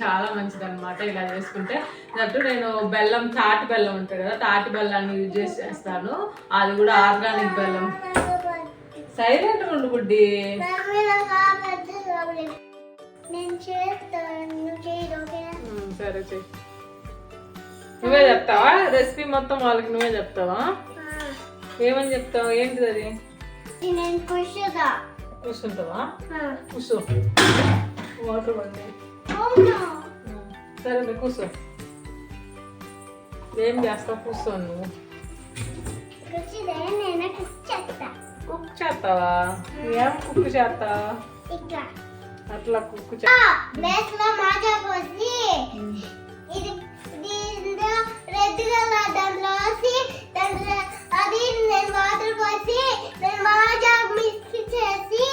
చాలా మంచిది అనమాట ఇలా చేసుకుంటే. దట్టు నేను బెల్లం తాటి బెల్లం ఉంటుంది కదా తాటి బెల్లాన్ని యూజ్ చేసి చేస్తాను. అది కూడా ఆర్గానిక్ బెల్లం. సైలెంట్ ఉండు బుడ్డి. సరే చెయ్యి నువ్వే చెప్తావా? రెసిపీ మొత్తం వాళ్ళకి నువ్వే చెప్తావా? ఏమని చెప్తావు? ఏంటిది అది? కూర్చుంటావా? కూర్చో. వాటర్ బండి సరే కూర్చో. ఏం చేస్తావు? కూర్చో నువ్వు. కుక్ చేస్తావా? ఏం కుక్ చేస్తావా? అట్లా కుక్ అది నేను వాటర్ పోసి నేను మాజా మిక్స్ చేసి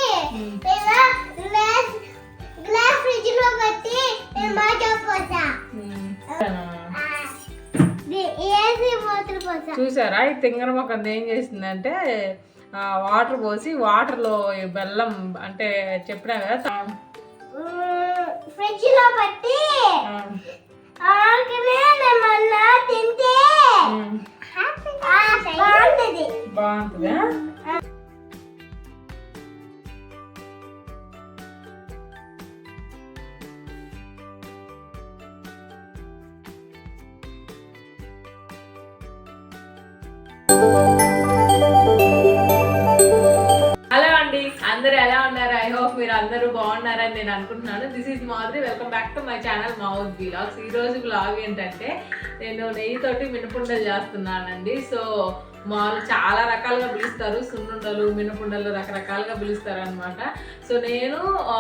ఇలా గ్లాస్ ఫ్రిడ్జ్లో పెట్టి నేను మాజా పోసా. ఉమ్. ఏసీ వాటర్ పోసా. చూసారా? ఈ తింగర మొక్క ఏం చేసిందంటే వాటర్ పోసి వాటర్లో బెల్లం అంటే చెప్పినా కదా ఫ్రిడ్జ్లో పెట్టి బాగుంటది. అందరూ బాగున్నారని నేను అనుకుంటున్నాను. This is Madhuri. Welcome back to my channel mouth blogs ఈ రోజు బ్లాగ్ ఏంటంటే నేను నెయ్యితోటి మినపుండలు చేస్తున్నానండి. సో మామూలు చాలా రకాలుగా పిలుస్తారు. సున్నుండలు మినపుండలు రకరకాలుగా పిలుస్తారు అనమాట సో నేను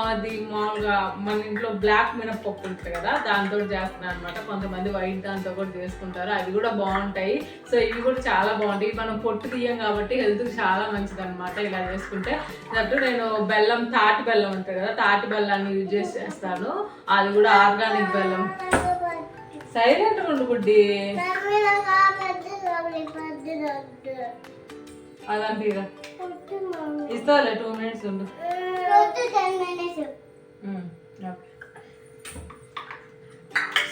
అది మామూలుగా మన ఇంట్లో బ్లాక్ మినపప్పు ఉంటుంది కదా దాంతో చేస్తున్నాను అనమాట కొంతమంది వైట్ దాంతో కూడా చేసుకుంటారు. అవి కూడా బాగుంటాయి. సో ఇవి కూడా చాలా బాగుంటాయి. మనం పొట్టు తీయం కాబట్టి హెల్త్కి చాలా మంచిది అనమాట ఇలా చేసుకుంటే. దట్టు నేను బెల్లం తాటి బెల్లం ఉంటుంది కదా తాటి బెల్లాన్ని యూజ్ చేసి చేస్తాను. అది కూడా ఆర్గానిక్ బెల్లం. సైలెంట్ ఉండు గుడ్డి అదంటే ఇస్తావులే టూ మినిట్స్ ఉండు.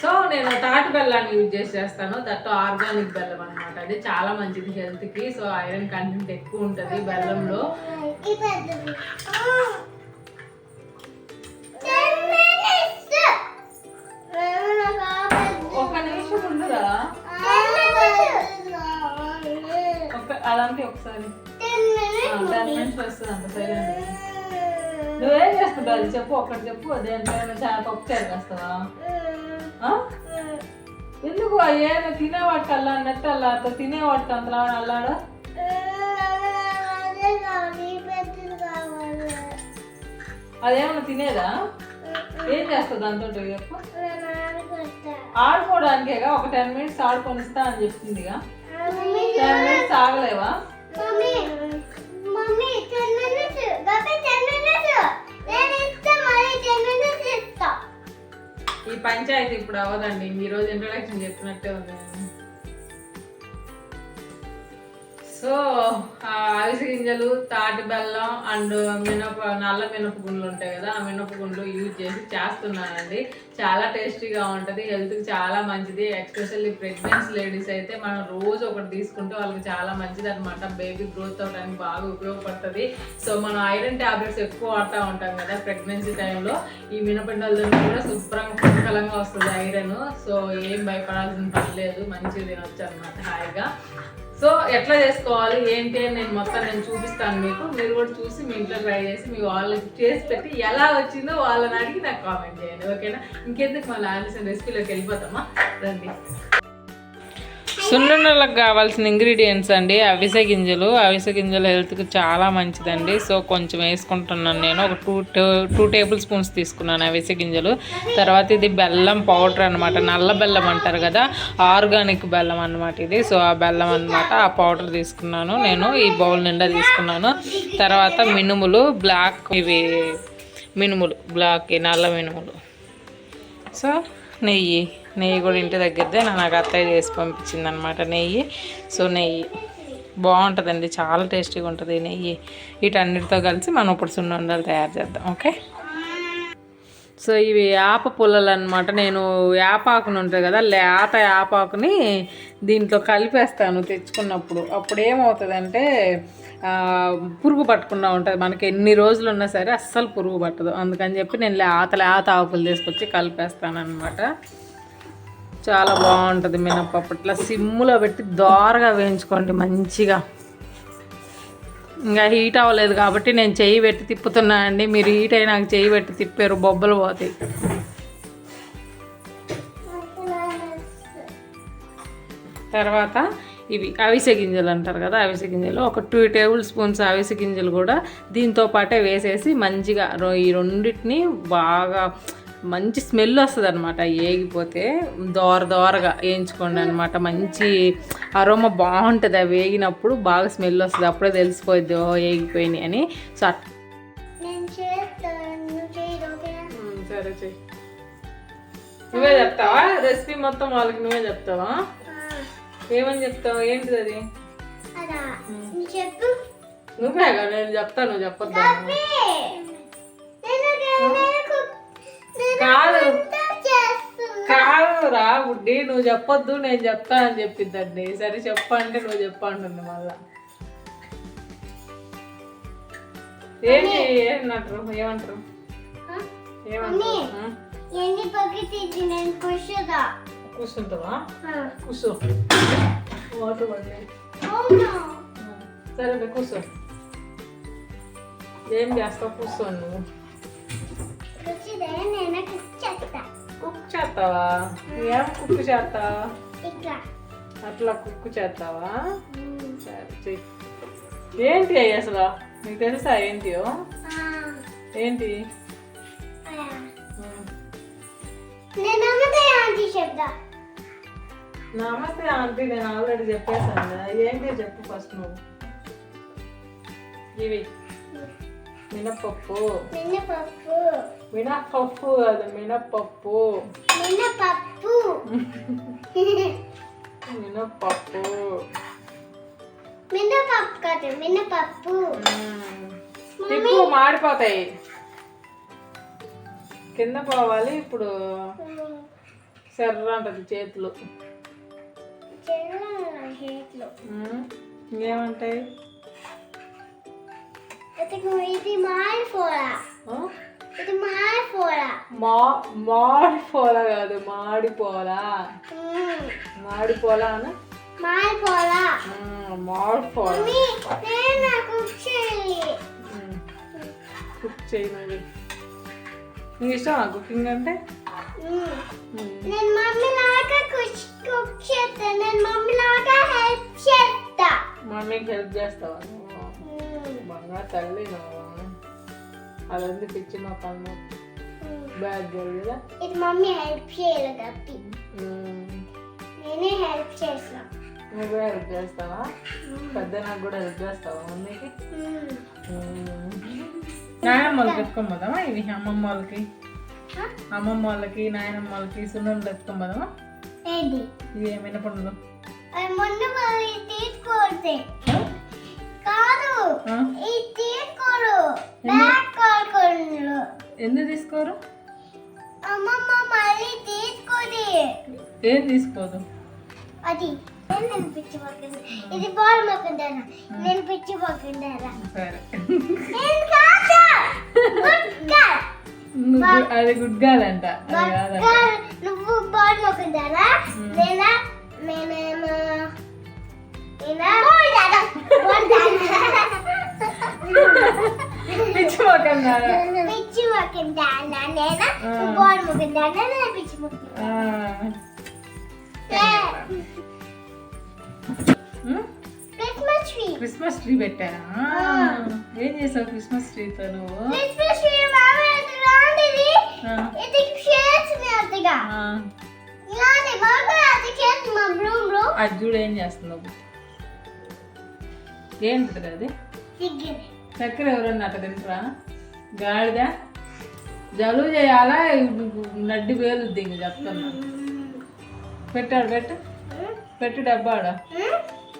సో నేను తాటి బెల్లాన్ని యూజ్ చేసి చేస్తాను దట్ ఆర్గానిక్ బెల్లం అనమాట అది చాలా మంచిది హెల్త్కి. సో ఐరన్ కంటెంట్ ఎక్కువ ఉంటుంది బెల్లంలో. అలాంటి ఒకసారి. టెన్ మినిట్స్ వస్తుంది అంత సైలెంట్ నువ్వేం చేసుకుంటావు అది చెప్పు ఒకటి చెప్పు. దేంట్లో చాలా పప్పు చేస్తావా? ఎందుకు? ఏమైనా తినేవాటి అల్లా అన్నట్టు అల్లా తినేవాటి అంతలా అల్లాడా అదేమన్నా తినేదా? ఏం చేస్తావు దాంతో చెప్పు. ఆడుకోవడానికేగా? ఒక టెన్ మినిట్స్ ఆడుకొనిస్తా అని చెప్తుందిగా. ఈ పంచాయతీ ఇప్పుడు అవ్వదండి. ఈ రోజు ఇంట్రడక్షన్ చెప్పినట్టే ఉంది. సో అవిసె గింజలు తాటి బెల్లం అండ్ మినప నల్ల మినప గుండ్లు ఉంటాయి కదా ఆ మినప గుండ్లు యూజ్ చేసి చేస్తున్నానండి. చాలా టేస్టీగా ఉంటుంది హెల్త్కి చాలా మంచిది. ఎస్పెషల్లీ ప్రెగ్నెన్సీ లేడీస్ అయితే మనం రోజు ఒకటి తీసుకుంటే వాళ్ళకి చాలా మంచిది అనమాట బేబీ గ్రోత్ అవడానికి బాగా ఉపయోగపడుతుంది. సో మనం ఐరన్ ట్యాబ్లెట్స్ ఎక్కువ వాడుతూ ఉంటాం కదా ప్రెగ్నెన్సీ టైంలో ఈ మినపిండల కూడా శుభ్రంగా పుష్కలంగా వస్తుంది ఐరన్. సో ఏం భయపడాల్సిన పని లేదు మంచిగా తినొచ్చు అనమాట హాయిగా. సో ఎట్లా చేసుకోవాలి ఏంటి అని నేను మొత్తం నేను చూపిస్తాను మీకు. మీరు కూడా చూసి మీ ఇంట్లో ట్రై చేసి మీ వాళ్ళకి చేసి పెట్టి ఎలా వచ్చిందో వాళ్ళని అడిగి నాకు కామెంట్ చేయండి ఓకేనా? ఇంకెందుకు మళ్ళీ ఆలస్యం రెసిపీలోకి వెళ్ళిపోతామా? రండి. సున్నుండలకు కావాల్సిన ఇంగ్రీడియంట్స్ అండి. అవిసె గింజలు. అవిసె గింజలు హెల్త్కి చాలా మంచిదండి. సో కొంచెం వేసుకుంటున్నాను నేను. ఒక టూ టూ టేబుల్ స్పూన్స్ తీసుకున్నాను అవిసె గింజలు. తర్వాత ఇది బెల్లం పౌడర్ అనమాట నల్ల బెల్లం అంటారు కదా ఆర్గానిక్ బెల్లం అనమాట ఇది. సో ఆ బెల్లం అనమాట ఆ పౌడర్ తీసుకున్నాను నేను. ఈ బౌల్ నిండా తీసుకున్నాను. తర్వాత మినుములు బ్లాక్ ఇవి మినుములు బ్లాక్ నల్ల మినుములు. సో నెయ్యి. నెయ్యి కూడా ఇంటి దగ్గరదే నాకు అత్తయ్య చేసి పంపించింది అనమాట నెయ్యి. సో నెయ్యి బాగుంటుందండి చాలా టేస్టీగా ఉంటుంది ఈ నెయ్యి. వీటన్నిటితో కలిసి మనం ఇప్పుడు సున్నుండలు తయారు చేద్దాం ఓకే? సో ఇవి యాప పుల్లలు అనమాట నేను యాపాకుని ఉంటుంది కదా లేత యాపాకుని దీంట్లో కలిపేస్తాను తెచ్చుకున్నప్పుడు. అప్పుడు ఏమవుతుందంటే పురుగు పట్టకుండా ఉంటుంది. మనకి ఎన్ని రోజులు ఉన్నా సరే అస్సలు పురుగు పట్టదు. అందుకని చెప్పి నేను లేత లేత ఆకులు తీసుకొచ్చి కలిపేస్తాను అనమాట చాలా బాగుంటుంది మినప్పప్పు ఇట్లా సిమ్లో పెట్టి దోరగా వేయించుకోండి మంచిగా. ఇంకా హీట్ అవ్వలేదు కాబట్టి నేను చెయ్యి పెట్టి తిప్పుతున్నా అండి. మీరు హీట్ అయి నాకు చెయ్యి పెట్టి తిప్పారు బొబ్బలు పోతాయి. తర్వాత ఇవి అవిసె గింజలు అంటారు కదా అవిసె గింజలు. ఒక టూ టేబుల్ స్పూన్స్ అవిసె గింజలు కూడా దీంతో పాటే వేసేసి మంచిగా ఈ రెండింటిని బాగా మంచి స్మెల్ వస్తుంది అనమాట ఏగిపోతే దోర దోరగా వేయించుకోండి అనమాట మంచి అరోమా బాగుంటుంది. అవి వేగినప్పుడు బాగా స్మెల్ వస్తుంది. అప్పుడే తెలిసిపోద్ది ఓ ఏగిపోయినాయి అని. సో అట్ నువ్వు చేయదు ఓకేనా సరే చెయ్యి నువ్వే చెప్తావా? రెసిపీ మొత్తం వాళ్ళకి నువ్వే చెప్తావా? ఏమని చెప్తావు? ఏంటిది అది? నువ్వేగా? నేను చెప్తా నువ్వు చెప్పొద్దా? కాదు. కుక్ చేస్తున్నా కాదు రా బుడ్డి నువ్వు చెప్పొద్దు నేను చెప్తా అని చెప్పిద్దండి. సరే చెప్పు అంటే నువ్వు చెప్పు అంటుంది మళ్ళా. ఏంటి ఏమంటారు? ఏమంటారు? కూర్చోదా కూర్చుంటావా? కూర్చో. వాటర్ పడి సరే కూర్చో. ఏం చేస్తావు? కూర్చో నువ్వు. చేస్తావా? ఏం కుక్ చేస్తావా అట్లా కుక్ చేస్తావా? సరే చెయ్యి ఏంటి అయ్యి అసలు? నీకు తెలుసా ఏంటి? చెప్తా. నమస్తే ఆంటీ నేను ఆల్రెడీ చెప్పేసాను. ఏంటి చెప్పు ఫస్ట్ నువ్వు. ఇవి. మినప్పప్పు మినపప్పు. మినప్పప్పు అది మినప్పప్పు మినపప్పు. మినప్పప్పు మినపప్పు కాదు మినపప్పు. తిప్పు మాడిపోతాయి. కింద పోవాలి ఇప్పుడు సెర్ర అంటది చేతులు. ఇంకేమంటాయి? ఇది మాడిపోరా. మా మాడిపోలా కాదు మాడిపోలా మాడిపోలా అన మాడిపోరా. మాడిపోలా చేయాలి కుక్ చేయమని నీకు ఇష్టమా కుకింగ్ అంటే. నేను మమ్మీ లాగా కుక్ చేస్తా. నేను మమ్మీ లాగా హెల్ప్ చేస్తా. మమ్మీకి హెల్ప్ చేస్తావా? నువ్వు మ్మ్. బంగా తల్లి నువ్వు. అదంతా పిచ్చి మా పన్ను గర్ల్ కదా? ఇది మమ్మీ హెల్ప్ చేయాలి తప్పి మ్మ్. నేనే హెల్ప్ చేస్తా నువ్వే హెల్ప్ చేస్తావా? పెద్ద నాకు కూడా హెల్ప్ చేస్తావా మమ్మీకి? మ్మ్. నాయనమ్మ వాళ్ళకి ఎత్తుకొని పోదామా? ఇవి అమ్మమ్మ వాళ్ళకి? అమ్మమ్మ వాళ్ళకి నాయనమ్మ వాళ్ళకి సున్నుండలు ఎత్తుకొని పోదామా? ఏంటి? ఇవి ఏమైనా పండుగ అది మొన్న మళ్ళీ తీసుకోతే కాదు. ఇది తీసుకోరు కాల్కొండ్లు ఎందుకు తీసుకోరు? అమ్మమ్మ మళ్ళీ తీసుకోది. ఏం తీసుకోదు? అది నేను పిచ్చి పక్కింది ఇది బాల్ మొక్కుంటాను? నేను పిచ్చి పక్కింటారా సరే గుడ్ గర్ల్. అది గుడ్ గర్ల్, నువ్వు బాల్ మొక్కుంటారా నేనా? నేనేమో నేనా? దాదా బాల్ పిచ్చి మొక్కం కాదా? పిచ్చి? క్రిస్మస్ ట్రీ క్రిస్మస్ ట్రీ పెట్టారా ఏం చేసావు క్రిస్మస్ ట్రీతో నువ్వు క్రిస్మస్ ట్రీ అది చూడు ఏం చేస్తున్నావు ఏంటిది అది? చక్కెర ఎవరన్నా అట్ట తింటారా? గాడిద? జలుబు చేయాలా? నడ్డి పేలుద్ది ఇంక చెప్తున్నా. పెట్టాడు పెట్టు. పెట్టు డబ్బాడ?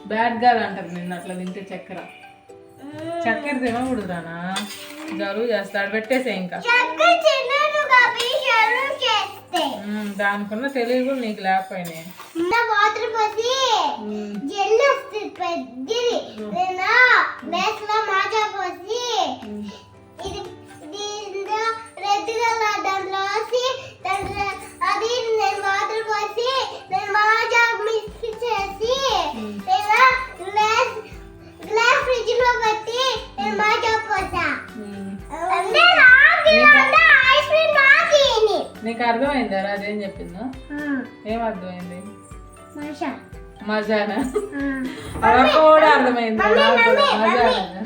బ్యాడ్ గాల్ అంటారు నిన్ను అట్లా తింటే చక్కెర. చక్కెర తినకూడదురానా? జలుబు చేస్తాడు పెట్టేసే ఇంకా. దానికున్న తెలివి కూడా నీకు లేకపోయినాయి. పెద్దది. నాకు అర్థమైందా? అదేం చెప్పిందో? ఏం అర్థమైంది? మాజా. మజానా? అలా కూడా అర్థమైంది. మజానా?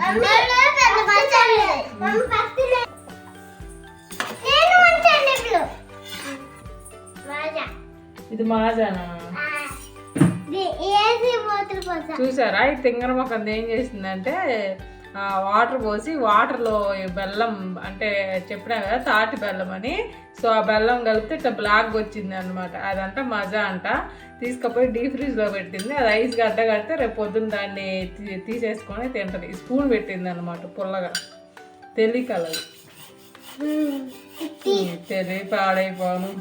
ఇది మాజానా చూసారా? ఈ తింగర మొక్క ఏం చేసిందంటే వాటర్ పోసి వాటర్లో బెల్లం అంటే చెప్పినా కదా తాటి బెల్లం అని. సో ఆ బెల్లం కలిపితే ఇట్లా బ్లాక్ వచ్చింది అనమాట అదంట మజా అంట. తీసుకుపోయి డీ ఫ్రిడ్జ్లో పెట్టింది. అది ఐస్ గడ్డ కడితే రేపు పొద్దున్న దాన్ని తీసేసుకొని తింటది. స్పూన్ పెట్టింది అనమాట పుల్లగా. తెలియకలదు తెలియ పాడైపోను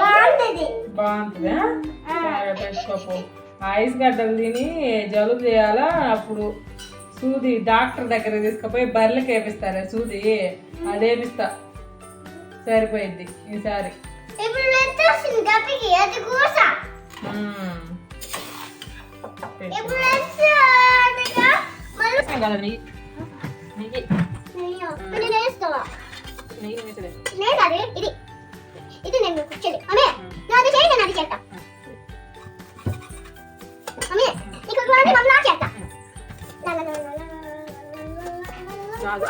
బాగుంటది. బాగుంటుందా? బాగా పెట్టుకోపో ఐస్ గడ్డలు తిని జలుబు చేయాలా? అప్పుడు సూది డాక్టర్ దగ్గర తీసుకుపోయి బర్రెలకి వేపిస్తారా సూది. అది వేపిస్తా. సరిపోయింది ఈసారి. ఇప్పుడు ఎంత వస్తుంది గప్పికి అది కూస. మ్మ్. పెట్టు.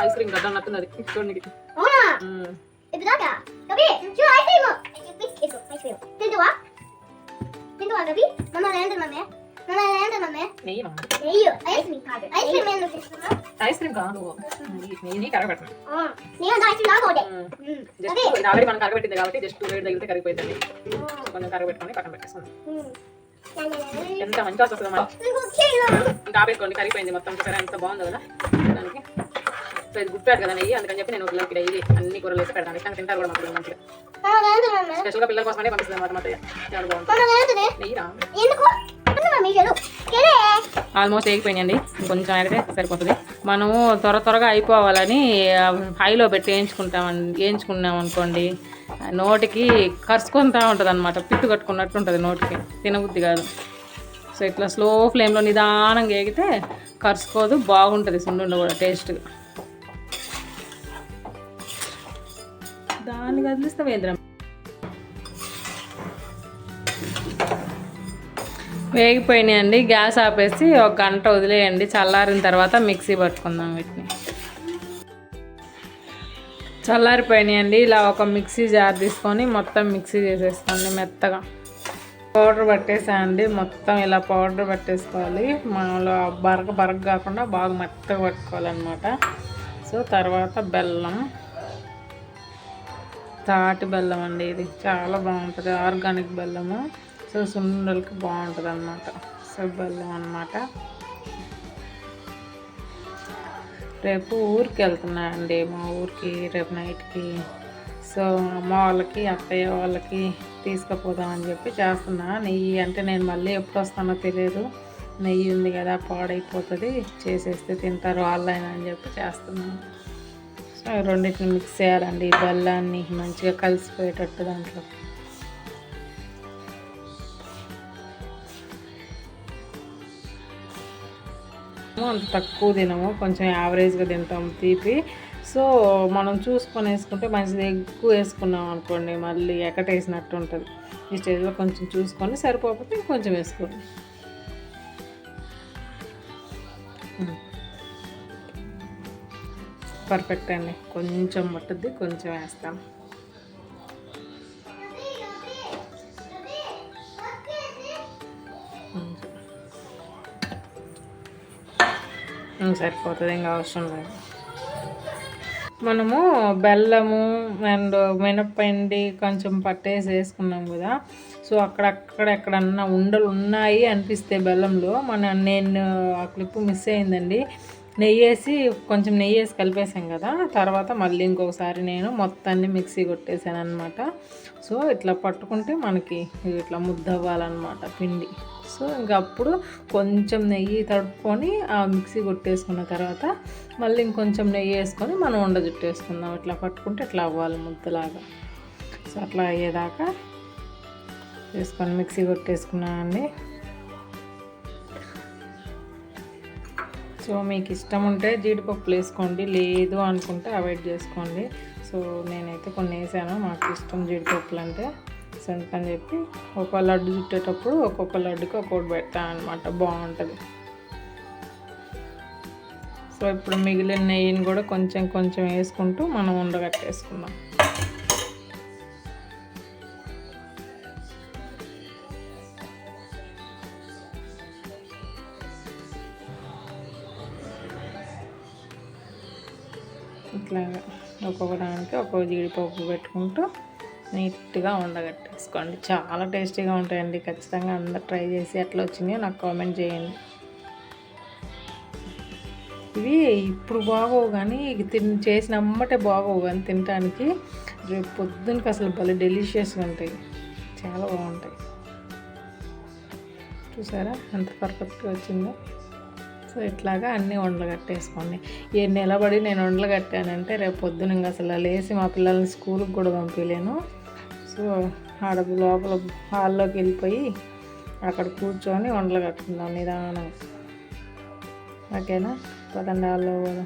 ఐస్ క్రీమ్ గడ్డ నట్టున్నది చూడండి అవునా? మ్మ్. ఇప్పుడు దాకా? కవి చూ ఐస్ క్రీమ్. Ice cream. తింటువా? తింటువా కవి మమ్మ ఏంటి మమ్మీ? మమ్మ ఏంటి మమ్మీ? నెయ్యి? మమ్మ. అయ్యో ఐస్ క్రీమ్ కాదు. ఐస్ క్రీమ్ ఎందుకు తీసుకున్నా ఐస్ క్రీమ్ కాదు. నెయ్యి నెయ్యి కరగబెట్టండి నేను ఐస్ క్రీమ్ లాగా ఒకటే. జస్ట్ ఇది ఆల్రెడీ మనం కరగబెట్టింది కాబట్టి జస్ట్ వేడి తగిలితే కరిగిపోతుంది కొంచెం కరగబెట్టుకొని పక్కన పెట్టేస్తాం ఎంత మంచిగా వస్తుంది మనం ఇంకా ఆపేసుకోండి. కరిగిపోయింది మొత్తం. సరే ఎంత బాగుందో కదా. గుప్పాడు కదా నెయ్యి అందుకని చెప్పి నేను పిల్లలకి డైలీ అన్ని కూరలు వేసి పెడతాను. ఇష్టంగా తింటారు కూడా మా పిల్లలు మంచిగా. స్పెషల్గా పిల్లల కోసమనే పంపిస్తుంది అనమాట ఆల్మోస్ట్ వేగిపోయినాయండి. కొంచెం అయితే సరిపోతుంది. మనము త్వర త్వరగా అయిపోవాలని హైలో పెట్టి వేయించుకుంటాం వేయించుకున్నాం అనుకోండి నోటికి కరుచుకుంటా ఉంటుంది అనమాట పిట్టు కట్టుకున్నట్టు ఉంటుంది నోటికి. తినబుద్ధి కాదు. సో ఇట్లా స్లో ఫ్లేమ్లో నిదానంగా వేగితే కరుచుకోదు బాగుంటుంది సున్నుండ కూడా టేస్ట్గా దాన్ని కదిలిస్తే వేద్దాం. వేగిపోయినాయండి గ్యాస్ ఆపేసి ఒక గంట వదిలేయండి చల్లారిన తర్వాత మిక్సీ పట్టుకుందాం వీటిని. చల్లారిపోయినాయండి ఇలా ఒక మిక్సీ జార్ తీసుకొని మొత్తం మిక్సీ చేసేసుకోండి మెత్తగా. పౌడర్ పట్టేసాయండి మొత్తం ఇలా పౌడర్ పట్టేసుకోవాలి. మామూలు బరక బరక కాకుండా బాగా మెత్తగా పట్టుకోవాలన్నమాట. సో తర్వాత బెల్లం. తాటి బెల్లం అండి ఇది. చాలా బాగుంటుంది. ఆర్గానిక్ బెల్లము. సో సున్నుండలకి బాగుంటుంది అనమాట సో బెల్లం అనమాట రేపు ఊరికి వెళ్తున్నాయండి మా ఊరికి రేపు నైట్కి. సో అమ్మ వాళ్ళకి అత్తయ్య వాళ్ళకి తీసుకుపోదామని చెప్పి చేస్తున్నా. నెయ్యి అంటే నేను మళ్ళీ ఎప్పుడు వస్తానో తెలియదు. నెయ్యి ఉంది కదా పాడైపోతుంది. చేసేస్తే తింటారు వాళ్ళైనా అని చెప్పి చేస్తున్నాను. రెండింటిని మిక్స్ చేయాలండి. ఈ బెల్లాన్ని మంచిగా కలిసిపోయేటట్టు దాంట్లో. అంత తక్కువ తినము కొంచెం యావరేజ్గా తింటాం తీపి. సో మనం చూసుకొని వేసుకుంటే మంచిది. ఎక్కువ వేసుకున్నాం అనుకోండి మళ్ళీ ఎక్కటేసినట్టు ఉంటుంది. ఈ స్టేజ్లో కొంచెం చూసుకొని సరిపోకపోతే కొంచెం వేసుకోండి. పర్ఫెక్ట్ అండి. కొంచెం పట్టుద్ది కొంచెం వేస్తాం. సరిపోతుంది ఇంకా అవసరం లేదు. మనము బెల్లము అండ్ మినప్పిండి కొంచెం పట్టేసి వేసుకున్నాం కదా. సో అక్కడక్కడ ఎక్కడన్నా ఉండలు ఉన్నాయి అనిపిస్తే బెల్లంలో. మన నేను ఆ క్లిప్ మిస్ అయిందండి. నెయ్యి వేసి కొంచెం నెయ్యి వేసి కలిపేసాం కదా తర్వాత మళ్ళీ ఇంకొకసారి నేను మొత్తాన్ని మిక్సీ కొట్టేసాను అనమాట సో ఇట్లా పట్టుకుంటే మనకి ఇట్లా ముద్ద అవ్వాలన్నమాట పిండి. సో ఇంకా అప్పుడు కొంచెం నెయ్యి తడుపుకొని ఆ మిక్సీ కొట్టేసుకున్న తర్వాత మళ్ళీ ఇంకొంచెం నెయ్యి వేసుకొని మనం ఉండ జుట్టేసుకుందాం. ఇట్లా పట్టుకుంటే ఇట్లా అవ్వాలి ముద్దలాగా. సో అట్లా అయ్యేదాకా వేసుకొని మిక్సీ కొట్టేసుకున్నానండి. సో మీకు ఇష్టం ఉంటే జీడిపప్పులు వేసుకోండి. లేదు అనుకుంటే అవాయిడ్ చేసుకోండి. సో నేనైతే కొన్ని వేసాను. మాకు ఇష్టం జీడిపప్పులు అంటే సో అని చెప్పి ఒక లడ్డు చుట్టేటప్పుడు ఒక్కొక్క లడ్డుకి ఒక్కొక్కటి పెడతాను అనమాట బాగుంటుంది. సో ఇప్పుడు మిగిలిన నెయ్యిని కూడా కొంచెం కొంచెం వేసుకుంటూ మనం ఉండగట్టేసుకుందాం. ఇట్లాగా ఒక్కొక్క దానికి ఒక్కొక్క జీడిపప్పు పెట్టుకుంటూ నీట్గా ఉండగట్టేసుకోండి. చాలా టేస్టీగా ఉంటాయండి. ఖచ్చితంగా అందరు ట్రై చేసి ఎట్లా వచ్చిందో నాకు కామెంట్ చేయండి. ఇవి ఇప్పుడు బాగోవు కానీ ఇక తిన్ చేసిన అమ్మటే బాగోవు కానీ తినడానికి రేపు పొద్దునకి అసలు భలే డెలిషియస్గా ఉంటాయి. చాలా బాగుంటాయి. చూసారా? ఎంత పర్ఫెక్ట్గా వచ్చిందో. సో ఇట్లాగా అన్నీ వండలు కట్టేసుకోండి. ఏ నిలబడి నేను వండలు కట్టానంటే రేపు పొద్దున ఇంకా అసలు లేచి మా పిల్లల్ని స్కూల్కి కూడా పంపించలేను సో ఆడ లోపల హాల్లోకి వెళ్ళిపోయి అక్కడ కూర్చొని వండలు కట్టుకుందాం నిదానంగా. ఓకేనా? పదండి హాల్లో కూడా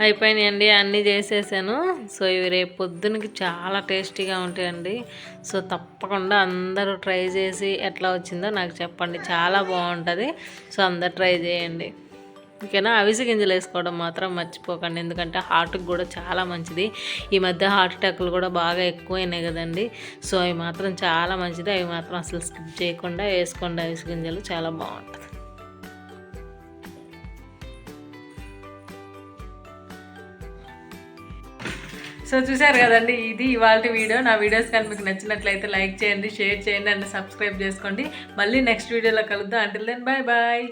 అయిపోయినాయండి అన్నీ చేసేసాను. సో ఇవి రేపు పొద్దునకి చాలా టేస్టీగా ఉంటాయండి. సో తప్పకుండా అందరూ ట్రై చేసి ఎట్లా వచ్చిందో నాకు చెప్పండి. చాలా బాగుంటుంది. సో అందరు ట్రై చేయండి. ఓకేనా? అవిసి గింజలు వేసుకోవడం మాత్రం మర్చిపోకండి. ఎందుకంటే హార్ట్కి కూడా చాలా మంచిది. ఈ మధ్య హార్ట్ అటాక్లు కూడా బాగా ఎక్కువైనాయి కదండి. సో అవి మాత్రం చాలా మంచిది. అవి మాత్రం అసలు స్కిప్ చేయకుండా వేసుకోండి. అవిసి గింజలు చాలా బాగుంటుంది. సో చూసారు కదండి ఇది ఇవాళ వీడియో. నా వీడియోస్ కానీ మీకు నచ్చినట్లయితే లైక్ చేయండి షేర్ చేయండి అండ్ సబ్స్క్రైబ్ చేసుకోండి. మళ్ళీ నెక్స్ట్ వీడియోలో కలుద్దాం. Until then bye bye